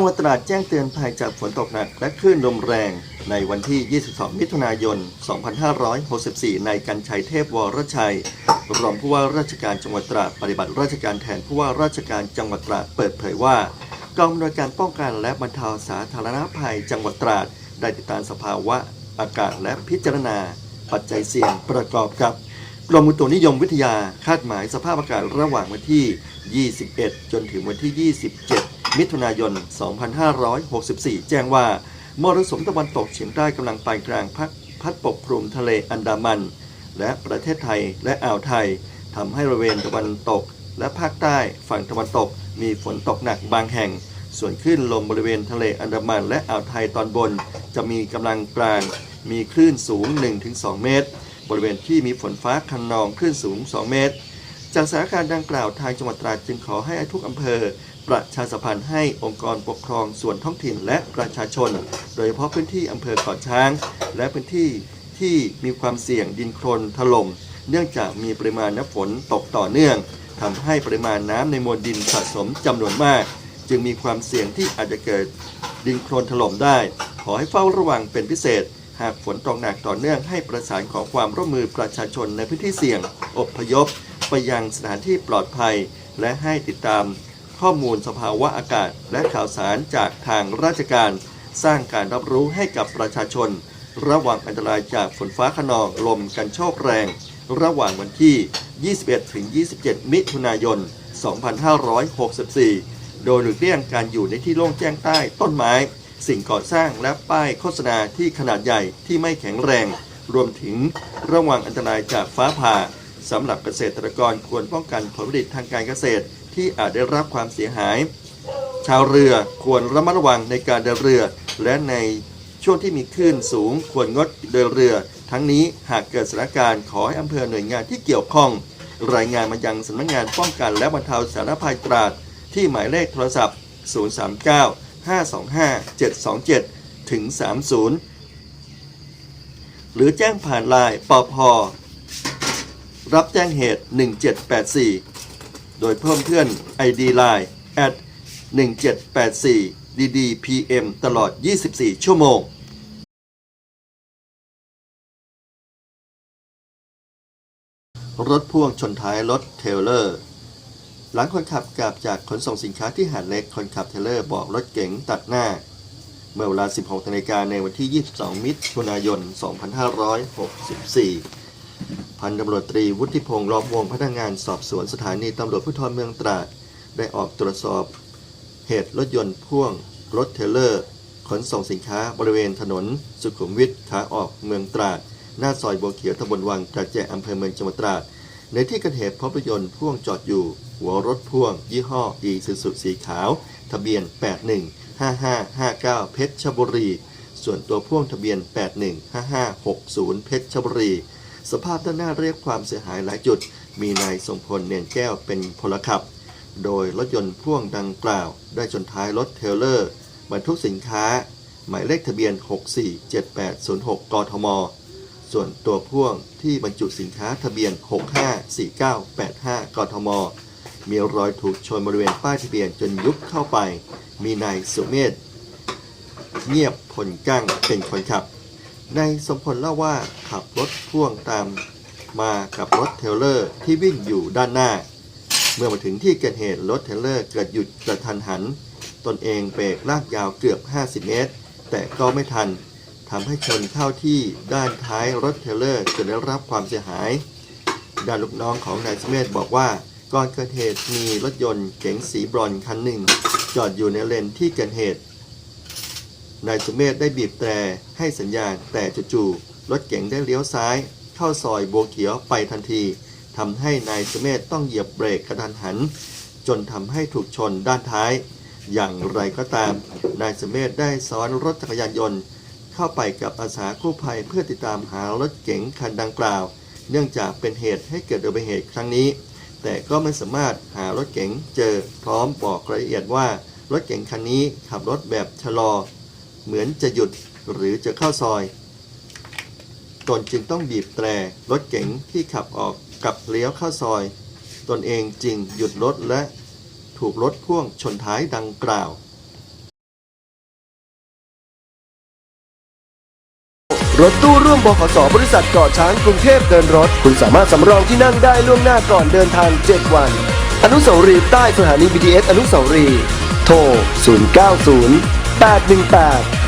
จังหวัดตราดแจ้งเตือนภัยจากฝนตกหนักและคลื่นลมแรงในวันที่ 22 มิถุนายน 2564 ในกันชัยเทพวรชัย รองผู้ว่าราชการจังหวัดตราดปฏิบัติราชการแทนผู้ว่าราชการจังหวัดตราดเปิดเผยว่ากองอำนวยการป้องกันและบรรเทาสาธารณภัยจังหวัดตราดได้ติดตามสภาวะอากาศและพิจารณา ปัจจัยเสี่ยงประกอบกับกรมอุตุนิยมวิทยาคาดหมายสภาพอากาศระหว่างวันที่ 21 จนถึงวันที่ 27 มิถุนายน 2564 แจ้งว่ามรสุมตะวันตกเฉียงใต้กำลังปานกลางพัดพัดปกคลุมทะเลอันดามัน และประเทศไทยและอ่าวไทยทำให้บริเวณตะวันตก และภาคใต้ฝั่งตะวันตก มีฝนตกหนักบางแห่ง ส่วนคลื่นลมบริเวณทะเลอันดามัน และอ่าวไทยตอนบน จะมีกำลังกลาง มีคลื่นสูง 1-2 เมตร บริเวณที่มีฝนฟ้าคันนองคลื่นสูง 2 เมตร จากสถานการณ์ดังกล่าวทางจังหวัดตราดจึงขอให้ทุกอำเภอ ประชาสัมพันธ์ให้องค์กรปกครองส่วนท้องถิ่นและประชาชน โดยเฉพาะพื้นที่อำเภอเกาะช้าง และพื้นที่ที่มีความเสี่ยงดินโคลนถล่มเนื่องจากมีปริมาณน้ำฝนตกต่อเนื่องทำให้ปริมาณน้ำในมวลดินสะสมจำนวนมาก จึงมีความเสี่ยงที่อาจจะเกิดดินโคลนถล่มได้ ขอให้เฝ้าระวังเป็นพิเศษ หากฝนตกหนักต่อเนื่องให้ประสานขอความร่วมมือประชาชนในพื้นที่เสี่ยง อบพยพ ไปยังสถานที่ปลอดภัย และให้ติดตาม ข้อมูลสภาวะอากาศ และข่าวสารจากทางราชการ สร้างการรับรู้ให้กับประชาชน ระวังอันตรายจากฝนฟ้าขนองลมกันโชกแรง ระหว่างวันที่ 21 ถึง 27 มิถุนายน 2564 โดยหลีกเลี่ยงการอยู่ในที่โล่งแจ้งใต้ต้นไม้ สิ่งก่อสร้างและป้ายโฆษณาที่ขนาดใหญ่ที่ไม่แข็งแรง รวมถึงระวังอันตรายจากฟ้าผ่าสำหรับเกษตรกรควรป้องกันผลผลิตทางการเกษตร ที่อาจได้รับความเสียหาย ชาวเรือควรระมัดระวังในการเดินเรือ และในช่วงที่มีคลื่นสูงควรงดเดินเรือ ทั้งนี้หากเกิดสถานการณ์ขอให้อำเภอหน่วยงานที่เกี่ยวข้อง รายงานมายังสำนักงานป้องกันและบรรเทาสาธารณภัยตราดที่หมายเลขโทรศัพท์ 039 525 727 ถึง 30 หรือแจ้งผ่านไลน์ปอพรับแจ้งเหตุ 1784 โดยเพิ่มเพื่อน ID Line at 1784 ddpm ตลอด 24 ชั่วโมงรถพ่วงชนท้ายรถเทเลอร์ หลังคนขับกลับจากขนส่งสินค้าที่หาดเล็กคนขับเทเลอร์บอกรถเก๋งตัดหน้า เมื่อเวลา 16นาฬิกาในวันที่ 22 มิถุนายน 2564 พันตำรวจตรีวุฒิพงษ์ล้อมวงพนักงานสอบสวนสถานีตำรวจภูธรเมืองตราด ได้ออกตรวจสอบ เหตุรถยนต์พ่วง รถเทเลอร์ ขนส่งสินค้าบริเวณถนน สุขุมวิทขาออกเมืองตราด หน้าซอยบัวเขียวตำบลวังกระแจอำเภอเมืองจังหวัดตราด ในที่เกิดเหตุพบรถยนต์พ่วงจอดอยู่ หัวรถพ่วง ยี่ห้ออีซูซูสีขาว ทะเบียน 815559 เพชรชบุรี ส่วนตัวพ่วงทะเบียน 815560 เพชรชบุรี สภาพด้านหน้าเรียกความเสียหายหลายจุด มีนายทรงพลเนียนแก้วเป็นพลขับ โดยรถยนต์พ่วงดังกล่าว ได้ชนท้ายรถเทลเลอร์ บรรทุกสินค้า หมายเลขทะเบียน 647806 กทม ส่วนตัวพ่วงที่บรรจุสินค้าทะเบียน 654985 กทม มีรอยถูกชนบริเวณป้ายทะเบียนจนยุบเข้าไป มีนายสุเมธเงียบผลกั้งเป็นคนขับ นายสมพลเล่าว่าขับรถพ่วงตามมากับรถเทรลเลอร์ที่วิ่งอยู่ด้านหน้า เมื่อมาถึงที่เกิดเหตุรถเทรลเลอร์เกิดหยุดกระทันหัน ตนเองเบรกลากยาวเกือบ 50 เมตร แต่ก็ไม่ทันทำให้ชนเข้าที่ด้านท้ายรถเทรลเลอร์จนได้รับความเสียหาย ด้านลูกน้องของนายสเมธบอกว่าก่อนเกิดเหตุมีรถยนต์เก๋งสีบรอนคันหนึ่ง จอดอยู่ในเลนที่เกิดเหตุ นายสุเมธได้บีบแตรให้สัญญาณ แต่จู่ๆรถเก๋งได้เลี้ยวซ้าย เข้าซอยบัวเขียวไปทันทีทำให้นายสุเมธต้องเหยียบเบรกกระทันหัน จนทำให้ถูกชนด้านท้าย อย่างไรก็ตาม นายสุเมธได้ซ้อนรถจักรยานยนต์ เข้าไปกับอาสากู้ภัยเพื่อติดตามหารถเก๋งคันดังกล่าว เนื่องจากเป็นเหตุให้เกิดอุบัติเหตุครั้งนี้ แต่ก็ไม่สามารถหารถเก๋งเจอพร้อมบอกรายละเอียดว่า รถเก๋งคันนี้ขับรถแบบชะลอ เหมือนจะหยุดหรือจะเข้าซอย ตนจึงต้องบีบแตรรถเก๋งที่ขับออกกับเลี้ยวเข้าซอย ตนเองจึงหยุดรถและถูกรถพ่วงชนท้ายดังกล่าวรถตู้ร่วมบขสบริษัทเกาะช้างกรุงเทพเดินรถ คุณสามารถสำรองที่นั่งได้ล่วงหน้าก่อนเดินทาง 7 วัน อนุสาวรีย์ใต้สถานี BTS อนุสาวรีย์โทร 090 818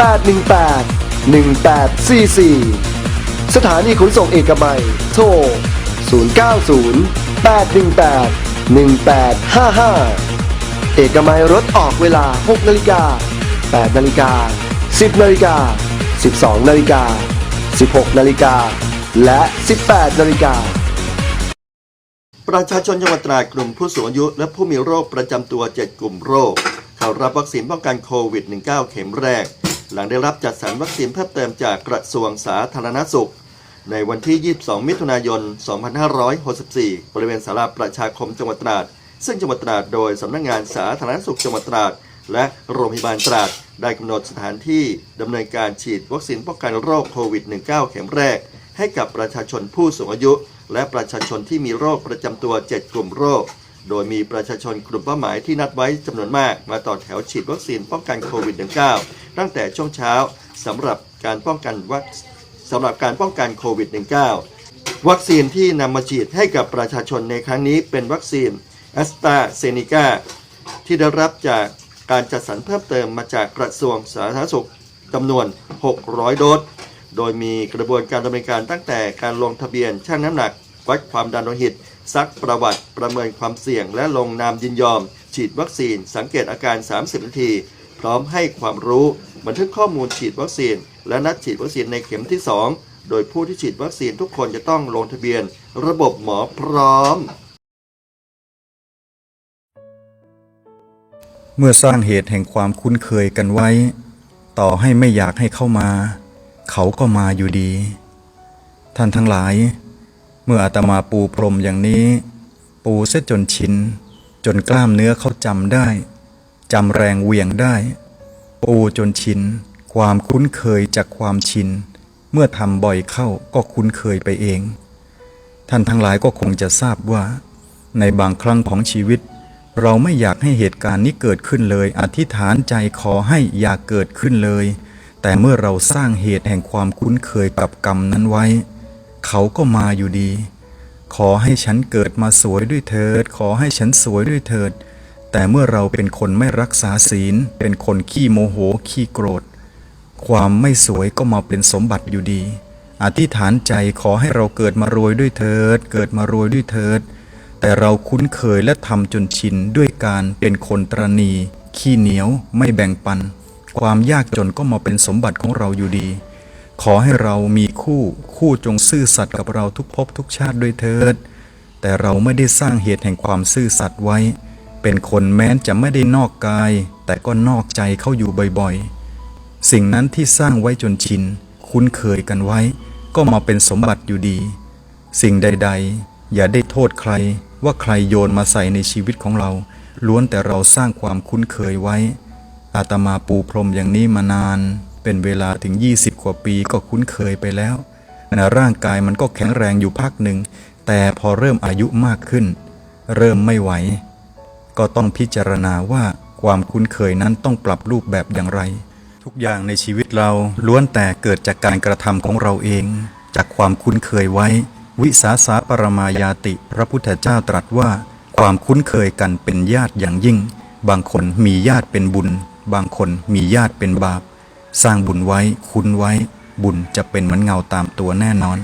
818 1844 สถานีขนส่งเอกมัย โทร 090 818 1855 เอกมัยรถออกเวลา 6นาฬิกา8นาฬิกา10นาฬิกา12นาฬิกา16นาฬิกาและ 18นาฬิกาประชาชนจังหวัดตราดกลุ่มผู้สูงอายุ และผู้มีโรคประจำตัว 7 กลุ่มโรค เข้ารับวัคซีนป้องกันโควิด -19 เข็มแรก หลังได้รับจัดสรรวัคซีนเพิ่มเติมจากกระทรวงสาธารณสุข ในวันที่ 22 มิถุนายน 2564 บริเวณศาลาประชาคมจังหวัดตราด ซึ่งจังหวัดตราดโดยสำนักงานสาธารณสุขจังหวัดตราด และโรงพยาบาลตราด ได้กำหนดสถานที่ดำเนินการฉีดวัคซีนป้องกันโรคโควิด -19 เข็มแรก ให้กับประชาชนผู้สูงอายุ และประชาชนที่มีโรคประจำตัว 7 กลุ่มโรค โดยมีประชาชนกลุ่มเป้าหมายที่นัดไว้จำนวนมาก มาต่อแถวฉีดวัคซีนป้องกันโควิด -19 ตั้งแต่ช่วงเช้าสำหรับการป้องกันวัคสำหรับการป้องกันโควิด -19 วัคซีนที่นำมาฉีดให้กับประชาชนในครั้งนี้เป็นวัคซีนแอสตราเซเนกาที่ได้รับจากการจัดสรรเพิ่มเติมมาจากกระทรวงสาธารณสุขจำนวน 600 โดส โดยมีกระบวนการดำเนินการตั้งแต่การลงทะเบียนชั่งน้ำหนัก วัดความดันโลหิต ซักประวัติประเมินความเสี่ยง และลงนามยินยอม ฉีดวัคซีน สังเกตอาการ 30 นาที พร้อมให้ความรู้ บันทึกข้อมูลฉีดวัคซีน และนัดฉีดวัคซีนในเข็มที่ 2 โดยผู้ที่ฉีดวัคซีนทุกคนจะต้องลงทะเบียน ระบบหมอพร้อม เมื่อสร้างเหตุแห่งความคุ้นเคยกันไว้ ต่อให้ไม่อยากให้เข้ามา เขาก็มาอยู่ดี ท่านทั้งหลาย มื่ออาตมาปูพรมอย่างนี้ ปูเสียจนชินจนกล้ามเนื้อเขาจำได้จำแรงเวียงได้ ปูจนชินความคุ้นเคยจากความชิน เมื่อทำบ่อยเข้าก็คุ้นเคยไปเอง ท่านทั้งหลายก็คงจะทราบว่า ในบางครั้งของชีวิต เราไม่อยากให้เหตุการณ์นี้เกิดขึ้นเลย อธิษฐานใจขอให้อย่าเกิดขึ้นเลย แต่เมื่อเราสร้างเหตุแห่งความคุ้นเคยกับกรรมนั้นไว้ เขาก็มาอยู่ดี ขอให้ฉันเกิดมาสวยด้วยเถิด ขอให้ฉันสวยด้วยเถิด แต่เมื่อเราเป็นคนไม่รักษาศีล เป็นคนขี้โมโห ขี้โกรธ ความไม่สวยก็มาเป็นสมบัติอยู่ดี อธิษฐานใจขอให้เราเกิดมารวยด้วยเถิด เกิดมารวยด้วยเถิด แต่เราคุ้นเคยและทำจนชินด้วยการเป็นคนตรณี ขี้เหนียว ไม่แบ่งปัน ความยากจนก็มาเป็นสมบัติของเราอยู่ดี ขอให้เรามีคู่คู่จงซื่อสัตย์กับเราทุกภพทุกชาติด้วยเถิด แต่เราไม่ได้สร้างเหตุแห่งความซื่อสัตย์ไว้ เป็นคนแม้นจะไม่ได้นอกกาย แต่ก็นอกใจเข้าอยู่บ่อยๆ สิ่งนั้นที่สร้างไว้จนชิน คุ้นเคยกันไว้ ก็มาเป็นสมบัติอยู่ดี สิ่งใด ๆ อย่าได้โทษใครว่าใครโยนมาใส่ในชีวิตของเรา ล้วนแต่เราสร้างความคุ้นเคยไว้อาตมาปูพรมอย่างนี้มานาน เป็นเวลาถึง 20 กว่าปีก็คุ้นเคยไปแล้วนะร่างกายมันก็แข็งแรงอยู่พักหนึ่ง แต่พอเริ่มอายุมากขึ้น เริ่มไม่ไหว ก็ต้องพิจารณาว่าความคุ้นเคยนั้นต้องปรับรูปแบบอย่างไร ทุกอย่างในชีวิตเราล้วนแต่เกิดจากการกระทำของเราเอง จากความคุ้นเคยไว้ วิสาสาปรมายาติ พระพุทธเจ้าตรัสว่า ความคุ้นเคยกันเป็นญาติอย่างยิ่ง บางคนมีญาติเป็นบุญ บางคนมีญาติเป็นบาป สร้างบุญไว้ คุ้นไว้ บุญจะเป็นเหมือนเงาตามตัวแน่นอน